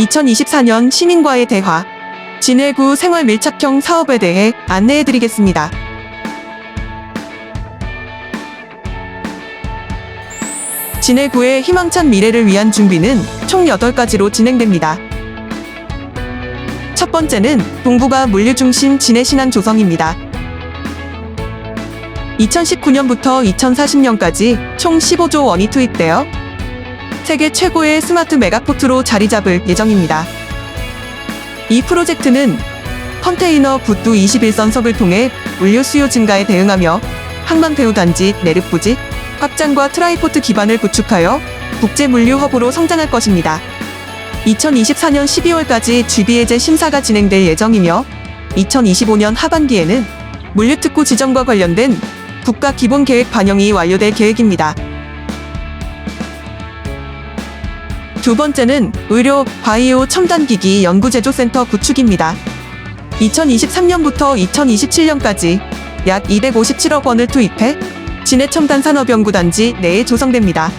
2024년 시민과의 대화 진해구 생활 밀착형 사업에 대해 안내해 드리겠습니다. 진해구의 희망찬 미래를 위한 준비는 총 8가지로 진행됩니다. 첫 번째는 동부가 물류중심 진해신안 조성입니다. 2019년부터 2040년까지 총 15조 원이 투입되어 세계 최고의 스마트 메가포트로 자리 잡을 예정입니다. 이 프로젝트는 컨테이너 굿두 21선 석을 통해 물류 수요 증가에 대응하며 항만 배후 단지 내륙 부지 확장과 트라이포트 기반을 구축하여 국제 물류 허브로 성장할 것입니다. 2024년 12월까지 GB해제 심사가 진행될 예정이며 2025년 하반기에는 물류특구 지정과 관련된 국가 기본 계획 반영이 완료될 계획입니다. 두 번째는 의료 바이오 첨단기기 연구제조센터 구축입니다. 2023년부터 2027년까지 약 257억 원을 투입해 진해첨단 산업연구단지 내에 조성됩니다.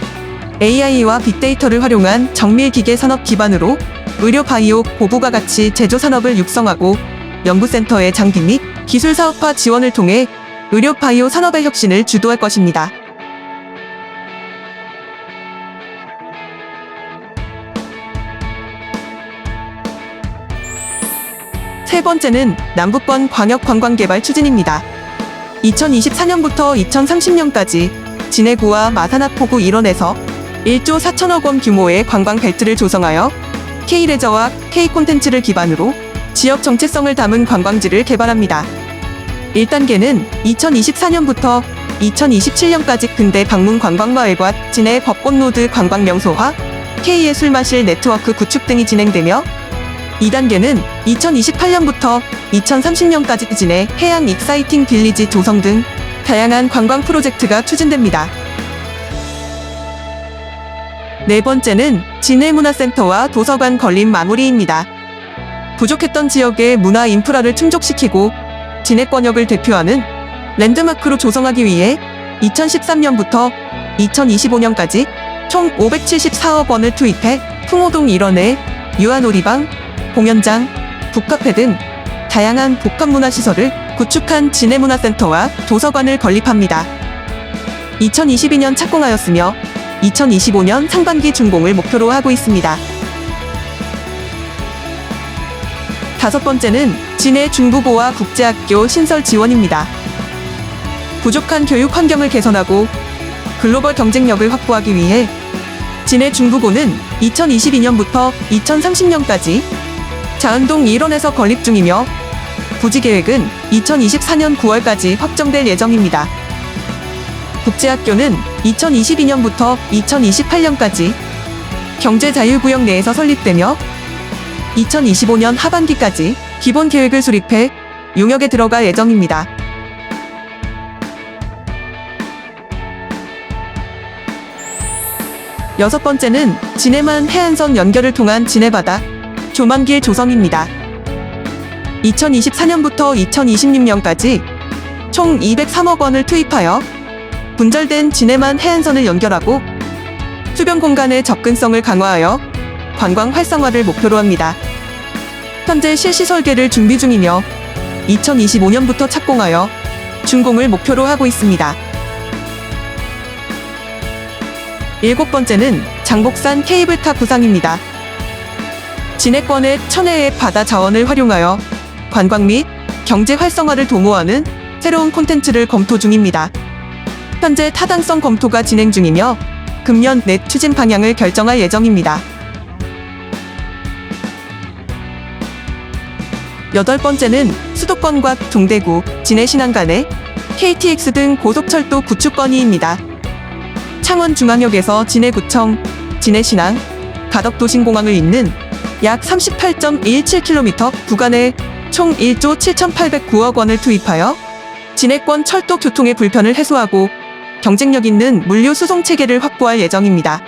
AI와 빅데이터를 활용한 정밀기계 산업 기반으로 의료 바이오 고부가 가치 제조 산업을 육성하고 연구센터의 장비 및 기술 사업화 지원을 통해 의료 바이오 산업의 혁신을 주도할 것입니다. 번째는 남북권 광역 관광 개발 추진입니다. 2024년부터 2030년까지 진해구와 마산하포구 일원에서 1조 4천억 원 규모의 관광 벨트를 조성하여 K레저와 K콘텐츠를 기반으로 지역 정체성을 담은 관광지를 개발합니다. 1단계는 2024년부터 2027년까지 근대 방문 관광마을과 진해 벚꽃로드 관광 명소화, K예술 마실 네트워크 구축 등이 진행되며 2단계는 2028년부터 2030년까지 진해 해양 익사이팅 빌리지 조성 등 다양한 관광 프로젝트가 추진됩니다. 네 번째는 진해문화센터와 도서관 건립 마무리입니다. 부족했던 지역의 문화 인프라를 충족시키고 진해권역을 대표하는 랜드마크로 조성하기 위해 2013년부터 2025년까지 총 574억 원을 투입해 풍호동 일원에 유아놀이방, 공연장, 북카페 등 다양한 복합문화시설을 구축한 진해문화센터와 도서관을 건립합니다. 2022년 착공하였으며 2025년 상반기 준공을 목표로 하고 있습니다. 다섯 번째는 진해 중부고와 국제학교 신설 지원입니다. 부족한 교육 환경을 개선하고 글로벌 경쟁력을 확보하기 위해 진해 중부고는 2022년부터 2030년까지 자은동 일원에서 건립 중이며 부지 계획은 2024년 9월까지 확정될 예정입니다. 국제학교는 2022년부터 2028년까지 경제자유구역 내에서 설립되며 2025년 하반기까지 기본 계획을 수립해 용역에 들어갈 예정입니다. 여섯 번째는 진해만 해안선 연결을 통한 진해바다 조만길 조성입니다. 2024년부터 2026년까지 총 203억 원을 투입하여 분절된 진해만 해안선을 연결하고 수변 공간의 접근성을 강화하여 관광 활성화를 목표로 합니다. 현재 실시 설계를 준비 중이며 2025년부터 착공하여 준공을 목표로 하고 있습니다. 일곱 번째는 장복산 케이블카 구상입니다. 진해권의 천혜의 바다 자원을 활용하여 관광 및 경제 활성화를 도모하는 새로운 콘텐츠를 검토 중입니다. 현재 타당성 검토가 진행 중이며 금년 내 추진 방향을 결정할 예정입니다. 여덟 번째는 수도권과 동대구, 진해신안 간의 KTX 등 고속철도 구축 건의입니다. 창원중앙역에서 진해구청, 진해신항, 가덕도심공항을 잇는 약 38.17km 구간에 총 1조 7,809억 원을 투입하여 진해권 철도 교통의 불편을 해소하고 경쟁력 있는 물류 수송 체계를 확보할 예정입니다.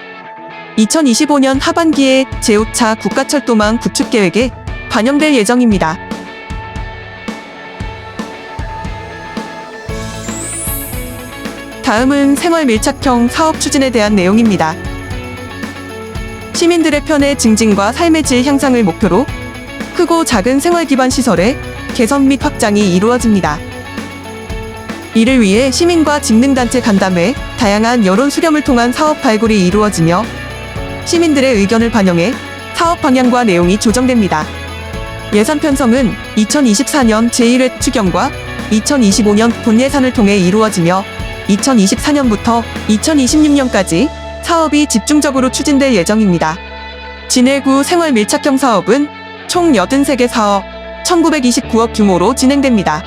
2025년 하반기에 제5차 국가철도망 구축 계획에 반영될 예정입니다. 다음은 생활 밀착형 사업 추진에 대한 내용입니다. 시민들의 편의 증진과 삶의 질 향상을 목표로 크고 작은 생활 기반 시설의 개선 및 확장이 이루어집니다. 이를 위해 시민과 직능단체 간담회, 다양한 여론 수렴을 통한 사업 발굴이 이루어지며 시민들의 의견을 반영해 사업 방향과 내용이 조정됩니다. 예산 편성은 2024년 제1회 추경과 2025년 본 예산을 통해 이루어지며 2024년부터 2026년까지 사업이 집중적으로 추진될 예정입니다. 진해구 생활 밀착형 사업은 총 83개 사업 1929억 규모로 진행됩니다.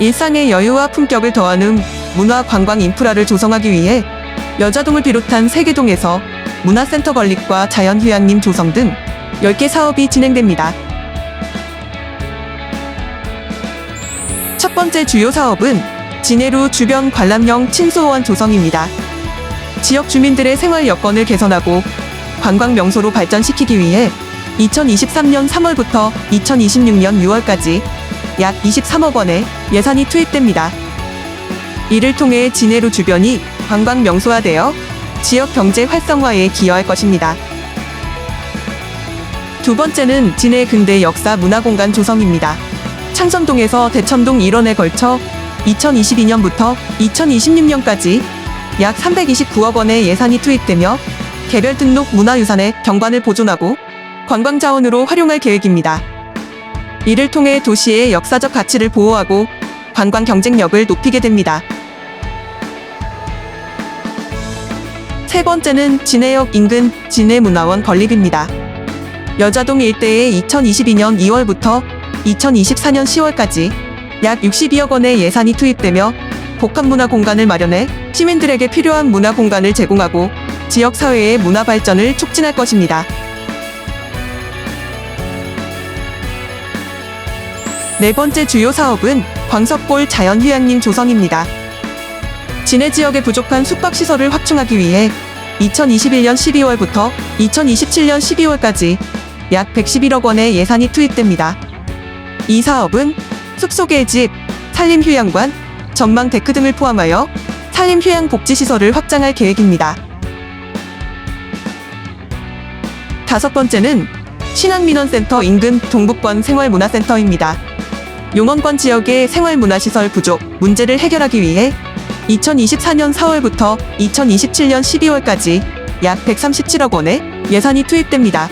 일상의 여유와 품격을 더하는 문화 관광 인프라를 조성하기 위해 여자동을 비롯한 세계동에서 문화센터 건립과 자연휴양림 조성 등 10개 사업이 진행됩니다. 첫 번째 주요 사업은 진해루 주변 관람형 침수호원 조성입니다. 지역 주민들의 생활 여건을 개선하고 관광 명소로 발전시키기 위해 2023년 3월부터 2026년 6월까지 약 23억 원의 예산이 투입됩니다. 이를 통해 진해루 주변이 관광 명소화되어 지역 경제 활성화에 기여할 것입니다. 두 번째는 진해 근대 역사 문화공간 조성입니다. 창선동에서 대천동 일원에 걸쳐 2022년부터 2026년까지 약 329억 원의 예산이 투입되며 개별 등록 문화유산의 경관을 보존하고 관광 자원으로 활용할 계획입니다. 이를 통해 도시의 역사적 가치를 보호하고 관광 경쟁력을 높이게 됩니다. 세 번째는 진해역 인근 진해문화원 건립입니다. 여자동 일대에 2022년 2월부터 2024년 10월까지 약 62억 원의 예산이 투입되며 복합문화 공간을 마련해 시민들에게 필요한 문화 공간을 제공하고 지역 사회의 문화 발전을 촉진할 것입니다. 네 번째 주요 사업은 광석골 자연휴양림 조성입니다. 진해 지역의 부족한 숙박시설을 확충하기 위해 2021년 12월부터 2027년 12월까지 약 111억 원의 예산이 투입됩니다. 이 사업은 숲속의 집, 산림휴양관, 전망 데크 등을 포함하여 산림휴양 복지시설을 확장할 계획입니다. 다섯 번째는 신안민원센터 인근 동북권 생활문화센터입니다. 용원권 지역의 생활문화시설 부족 문제를 해결하기 위해 2024년 4월부터 2027년 12월까지 약 137억 원의 예산이 투입됩니다.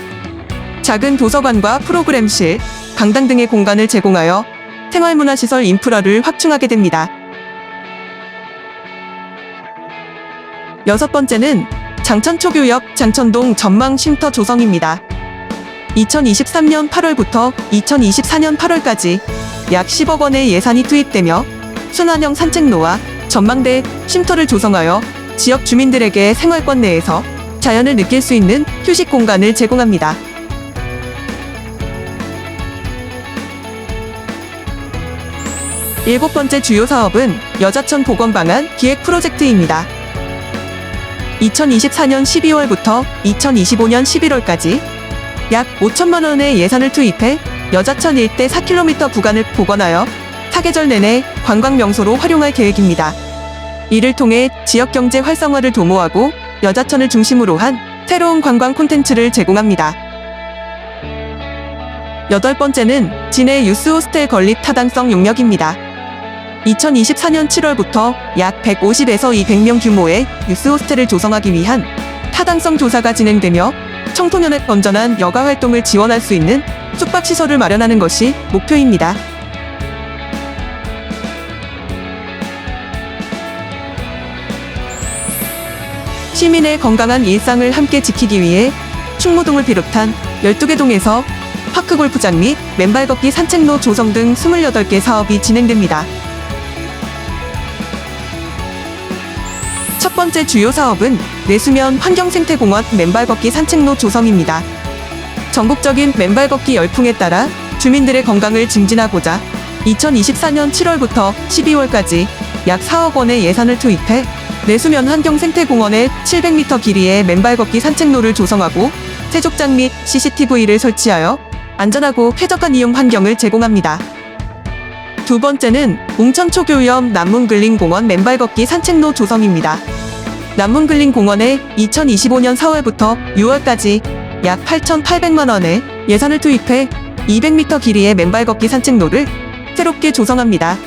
작은 도서관과 프로그램실, 강당 등의 공간을 제공하여 생활문화시설 인프라를 확충하게 됩니다. 여섯 번째는 장천초교역 장천동 전망 쉼터 조성입니다. 2023년 8월부터 2024년 8월까지 약 10억 원의 예산이 투입되며 순환형 산책로와 전망대 쉼터를 조성하여 지역 주민들에게 생활권 내에서 자연을 느낄 수 있는 휴식 공간을 제공합니다. 일곱 번째 주요 사업은 여자천 복원 방안 기획 프로젝트입니다. 2024년 12월부터 2025년 11월까지 약 5천만 원의 예산을 투입해 여자천 일대 4km 구간을 복원하여 사계절 내내 관광 명소로 활용할 계획입니다. 이를 통해 지역 경제 활성화를 도모하고 여자천을 중심으로 한 새로운 관광 콘텐츠를 제공합니다. 여덟 번째는 진해 유스 호스텔 건립 타당성 용역입니다. 2024년 7월부터 약 150에서 200명 규모의 유스 호스텔을 조성하기 위한 타당성 조사가 진행되며 청소년의 건전한 여가 활동을 지원할 수 있는 숙박시설을 마련하는 것이 목표입니다. 시민의 건강한 일상을 함께 지키기 위해 충무동을 비롯한 12개 동에서 파크 골프장 및 맨발 걷기 산책로 조성 등 28개 사업이 진행됩니다. 번째 주요 사업은 내수면 환경생태공원 맨발 걷기 산책로 조성입니다. 전국적인 맨발 걷기 열풍에 따라 주민들의 건강을 증진하고자 2024년 7월부터 12월까지 약 4억 원의 예산을 투입해 내수면 환경생태공원에 700m 길이의 맨발 걷기 산책로를 조성하고 세족장 및 CCTV를 설치하여 안전하고 쾌적한 이용 환경을 제공합니다. 두 번째는 웅천초교위험 남문글린공원 맨발 걷기 산책로 조성입니다. 남문글린 공원에 2025년 4월부터 6월까지 약 8,800만 원의 예산을 투입해 200m 길이의 맨발 걷기 산책로를 새롭게 조성합니다.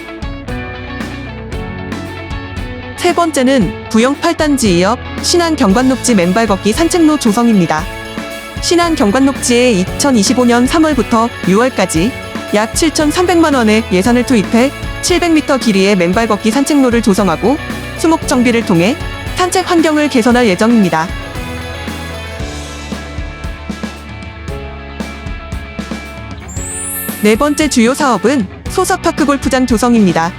세 번째는 부영 8단지 이업 신안 경관녹지 맨발 걷기 산책로 조성입니다. 신안 경관녹지에 2025년 3월부터 6월까지 약 7,300만 원의 예산을 투입해 700m 길이의 맨발 걷기 산책로를 조성하고 수목 정비를 통해 산책 환경을 개선할 예정입니다. 네 번째 주요 사업은 소사파크 골프장 조성입니다.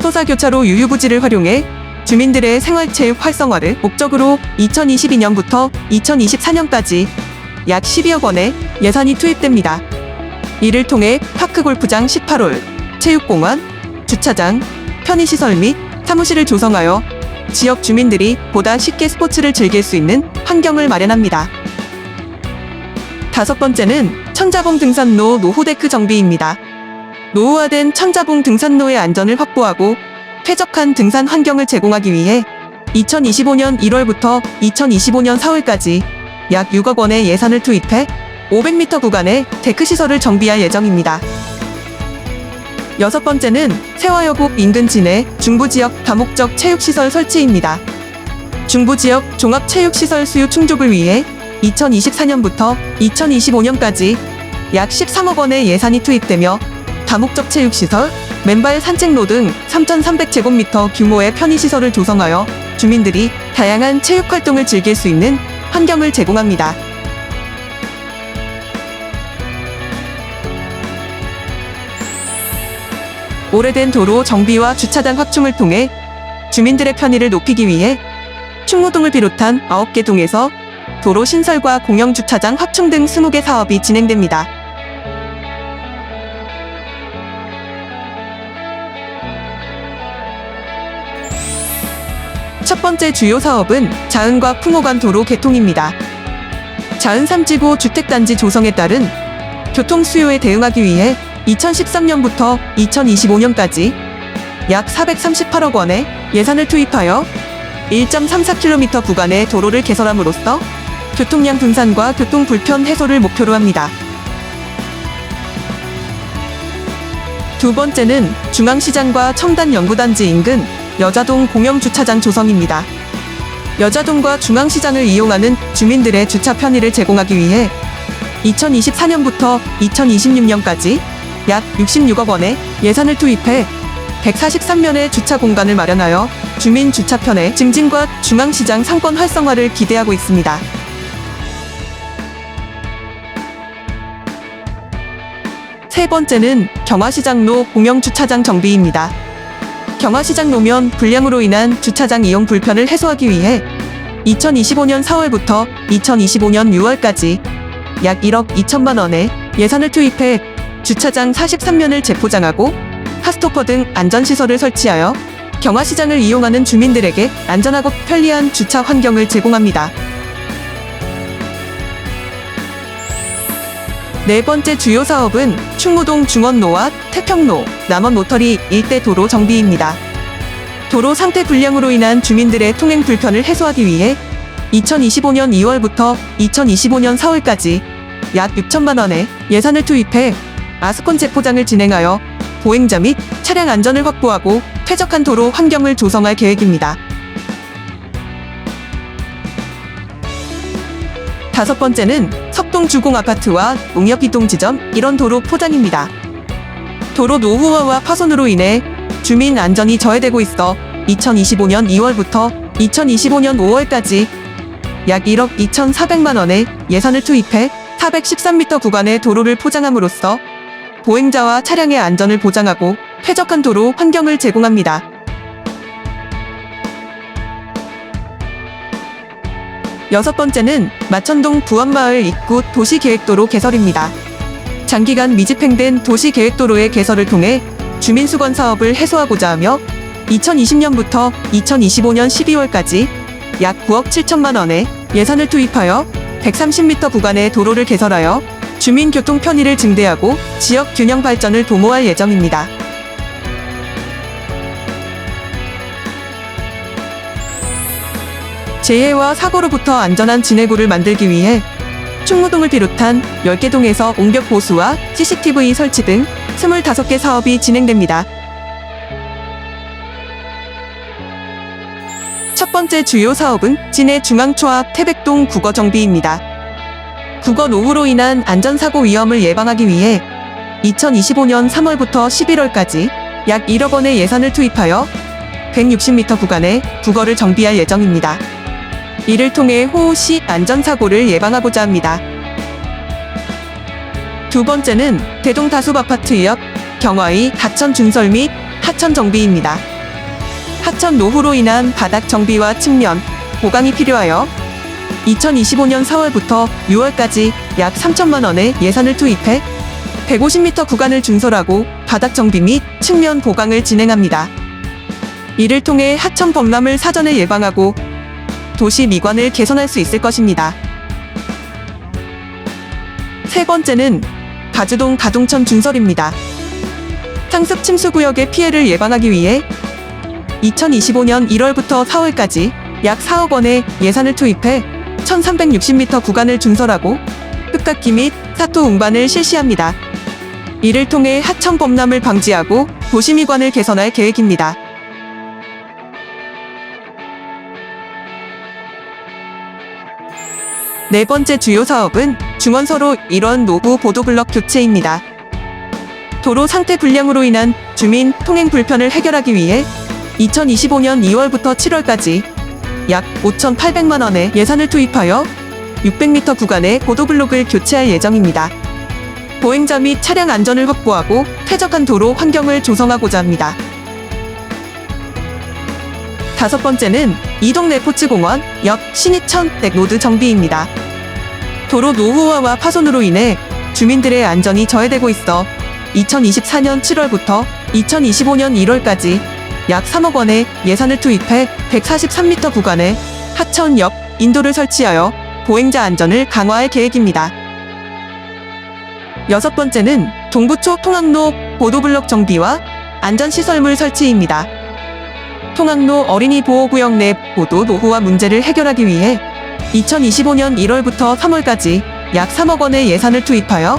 소사교차로 유유부지를 활용해 주민들의 생활체육 활성화를 목적으로 2022년부터 2024년까지 약 12억 원의 예산이 투입됩니다. 이를 통해 파크 골프장 18홀, 체육공원, 주차장, 편의시설 및 사무실을 조성하여 지역 주민들이 보다 쉽게 스포츠를 즐길 수 있는 환경을 마련합니다. 다섯 번째는 천자봉 등산로 노후데크 정비입니다. 노후화된 천자봉 등산로의 안전을 확보하고 쾌적한 등산 환경을 제공하기 위해 2025년 1월부터 2025년 4월까지 약 6억 원의 예산을 투입해 500m 구간의 데크 시설을 정비할 예정입니다. 여섯 번째는 세화여고 인근 진해 중부지역 다목적 체육시설 설치입니다. 중부지역 종합체육시설 수요 충족을 위해 2024년부터 2025년까지 약 13억 원의 예산이 투입되며 다목적 체육시설, 맨발 산책로 등 3,300제곱미터 규모의 편의시설을 조성하여 주민들이 다양한 체육활동을 즐길 수 있는 환경을 제공합니다. 오래된 도로 정비와 주차장 확충을 통해 주민들의 편의를 높이기 위해 충무동을 비롯한 9개 동에서 도로 신설과 공영 주차장 확충 등 20개 사업이 진행됩니다. 첫 번째 주요 사업은 자은과 풍호간 도로 개통입니다. 자은 3지구 주택단지 조성에 따른 교통 수요에 대응하기 위해 2013년부터 2025년까지 약 438억 원의 예산을 투입하여 1.34km 구간의 도로를 개설함으로써 교통량 분산과 교통 불편 해소를 목표로 합니다. 두 번째는 중앙시장과 청단연구단지 인근 여자동 공영주차장 조성입니다. 여자동과 중앙시장을 이용하는 주민들의 주차 편의를 제공하기 위해 2024년부터 2026년까지 약 66억 원의 예산을 투입해 143면의 주차 공간을 마련하여 주민 주차 편의 증진과 중앙시장 상권 활성화를 기대하고 있습니다. 세 번째는 경화시장로 공영주차장 정비입니다. 경화시장 노면 불량으로 인한 주차장 이용 불편을 해소하기 위해 2025년 4월부터 2025년 6월까지 약 1억 2천만 원의 예산을 투입해 주차장 43면을 재포장하고 카스토퍼 등 안전시설을 설치하여 경화시장을 이용하는 주민들에게 안전하고 편리한 주차 환경을 제공합니다. 네 번째 주요 사업은 충무동 중원로와 태평로, 남원 로터리 일대 도로 정비입니다. 도로 상태 불량으로 인한 주민들의 통행 불편을 해소하기 위해 2025년 2월부터 2025년 4월까지 약 6천만 원의 예산을 투입해 아스콘 재포장을 진행하여 보행자 및 차량 안전을 확보하고 쾌적한 도로 환경을 조성할 계획입니다. 다섯 번째는 석동 주공 아파트와 농협 이동 지점 이런 도로 포장입니다. 도로 노후화와 파손으로 인해 주민 안전이 저해되고 있어 2025년 2월부터 2025년 5월까지 약 1억 2,400만 원의 예산을 투입해 413m 구간의 도로를 포장함으로써 보행자와 차량의 안전을 보장하고 쾌적한 도로 환경을 제공합니다. 여섯 번째는 마천동 부안마을 입구 도시계획도로 개설입니다. 장기간 미집행된 도시계획도로의 개설을 통해 주민수건 사업을 해소하고자 하며 2020년부터 2025년 12월까지 약 9억 7천만 원의 예산을 투입하여 130m 구간의 도로를 개설하여 주민 교통 편의를 증대하고 지역 균형 발전을 도모할 예정입니다. 재해와 사고로부터 안전한 진해구를 만들기 위해 충무동을 비롯한 10개 동에서 옹벽 보수와 CCTV 설치 등 25개 사업이 진행됩니다. 첫 번째 주요 사업은 진해 중앙초합 태백동 국어정비입니다. 국어 노후로 인한 안전사고 위험을 예방하기 위해 2025년 3월부터 11월까지 약 1억 원의 예산을 투입하여 160m 구간의 국어를 정비할 예정입니다. 이를 통해 호시 안전사고를 예방하고자 합니다. 두 번째는 대동 다숲 아파트 옆 경화의 하천 준설 및 하천 정비입니다. 하천 노후로 인한 바닥 정비와 측면, 보강이 필요하여 2025년 4월부터 6월까지 약 3천만 원의 예산을 투입해 150m 구간을 준설하고 바닥 정비 및 측면 보강을 진행합니다. 이를 통해 하천 범람을 사전에 예방하고 도시 미관을 개선할 수 있을 것입니다. 세 번째는 가주동 가동천 준설입니다. 상습 침수 구역의 피해를 예방하기 위해 2025년 1월부터 4월까지 약 4억 원의 예산을 투입해 1360m 구간을 준설하고 흙깎기 및 사토 운반을 실시합니다. 이를 통해 하천 범람을 방지하고 도시미관을 개선할 계획입니다. 네 번째 주요 사업은 중원서로 일원 노후 보도블럭 교체입니다. 도로 상태 불량으로 인한 주민 통행 불편을 해결하기 위해 2025년 2월부터 7월까지 약 5,800만 원의 예산을 투입하여 600m 구간의 보도블록을 교체할 예정입니다. 보행자 및 차량 안전을 확보하고 쾌적한 도로 환경을 조성하고자 합니다. 다섯 번째는 이동 레포츠공원 옆 신이천 넥로드 정비입니다. 도로 노후화와 파손으로 인해 주민들의 안전이 저해되고 있어 2024년 7월부터 2025년 1월까지 약 3억 원의 예산을 투입해 143m 구간에 하천 옆 인도를 설치하여 보행자 안전을 강화할 계획입니다. 여섯 번째는 동부초 통학로 보도블록 정비와 안전시설물 설치입니다. 통학로 어린이 보호구역 내 보도 노후화 문제를 해결하기 위해 2025년 1월부터 3월까지 약 3억 원의 예산을 투입하여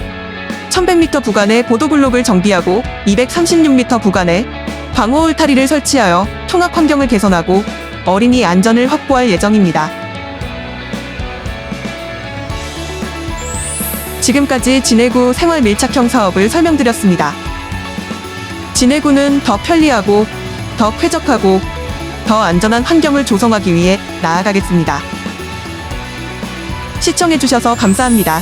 1100m 구간의 보도블록을 정비하고 236m 구간에 방호 울타리를 설치하여 통학 환경을 개선하고 어린이 안전을 확보할 예정입니다. 지금까지 진해구 생활 밀착형 사업을 설명드렸습니다. 진해구는 더 편리하고 더 쾌적하고 더 안전한 환경을 조성하기 위해 나아가겠습니다. 시청해주셔서 감사합니다.